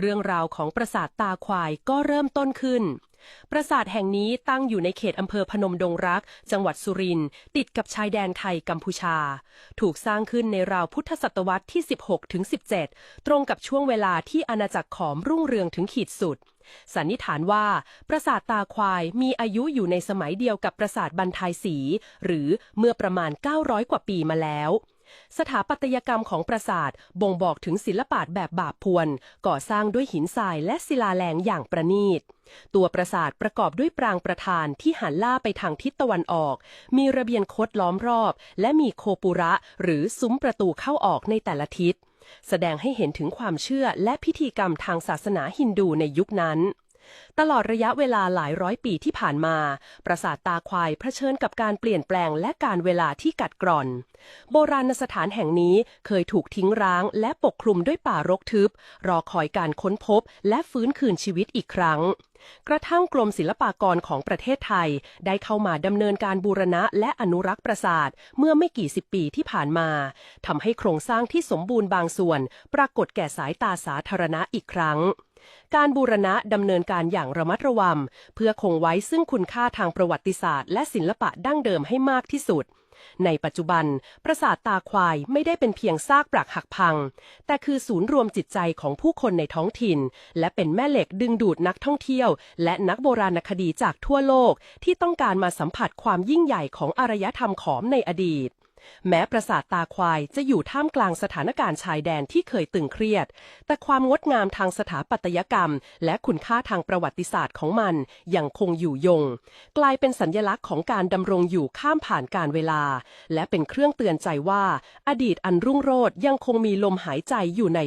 เรื่องราวของปราสาทตาควายก็เริ่มต้นขึ้น ปราสาทแห่งนี้ตั้งอยู่ในเขตอำเภอพนมดงรัก จังหวัดสุรินทร์ติดกับชายแดนไทยกัมพูชา ถูกสร้างขึ้นในราวพุทธศตวรรษที่ 16ถึง17 ตรงกับช่วงเวลาที่อาณาจักรขอมรุ่งเรืองถึงขีดสุด สันนิษฐานว่า ปราสาทตาควายมีอายุอยู่ในสมัยเดียวกับปราสาทบันทายสี หรือเมื่อประมาณ 900 กว่าปีมาแล้ว สถาปัตยกรรมของปราสาทบ่งบอกถึงศิลปะแบบบาปพวน ก่อสร้างด้วยหินทรายและศิลาแรงอย่างประณีต ตัวปราสาทประกอบด้วยปรางประธานที่หันล่าไปทางทิศตะวันออก มีระเบียงคดล้อมรอบ และมีโคปุระ หรือซุ้มประตูเข้าออกในแต่ละทิศ แสดงให้เห็นถึงความเชื่อและพิธีกรรมทางศาสนาฮินดูในยุคนั้น ตลอดระยะเวลาหลายร้อยปีที่ผ่านมา ปราสาทตาควายเผชิญกับการเปลี่ยนแปลงและการเวลาที่กัดกร่อน โบราณสถานแห่งนี้เคยถูกทิ้งร้างและปกคลุมด้วยป่ารกทึบ รอคอยการค้นพบและฟื้นคืนชีวิตอีกครั้ง กระทั่งกรมศิลปากรของประเทศไทย ได้เข้ามาดำเนินการบูรณะและอนุรักษ์ปราสาทเมื่อไม่กี่สิบปีที่ผ่านมาทำให้โครงสร้างที่สมบูรณ์บางส่วน ปรากฏแก่สายตาสาธารณะอีกครั้ง การบูรณะดำเนินการอย่างระมัดระวัง เพื่อคงไว้ซึ่งคุณค่าทางประวัติศาสตร์ และศิลปะดั้งเดิมให้มากที่สุด ในปัจจุบัน ปราสาทตาควายไม่ได้เป็นเพียงซากปรักหักพัง แต่คือศูนย์รวมจิตใจของผู้คนในท้องถิ่น และเป็นแม่เหล็กดึงดูดนักท่องเที่ยว และนักโบราณคดีจากทั่วโลก ที่ต้องการมาสัมผัสความยิ่งใหญ่ของอารยธรรมขอมในอดีต แม้ปราสาทตาควายจะอยู่ท่ามกลางสถานการณ์ชายแดนที่เคยตึงเครียด แต่ความงดงามทางสถาปัตยกรรม และคุณค่าทางประวัติศาสตร์ของมันยังคงอยู่ยง กลายเป็นสัญลักษณ์ของการดำรงอยู่ข้ามผ่านการเวลา และเป็นเครื่องเตือนใจว่า อดีตอันรุ่งโรจน์ยังคงมีลมหายใจอยู่ใน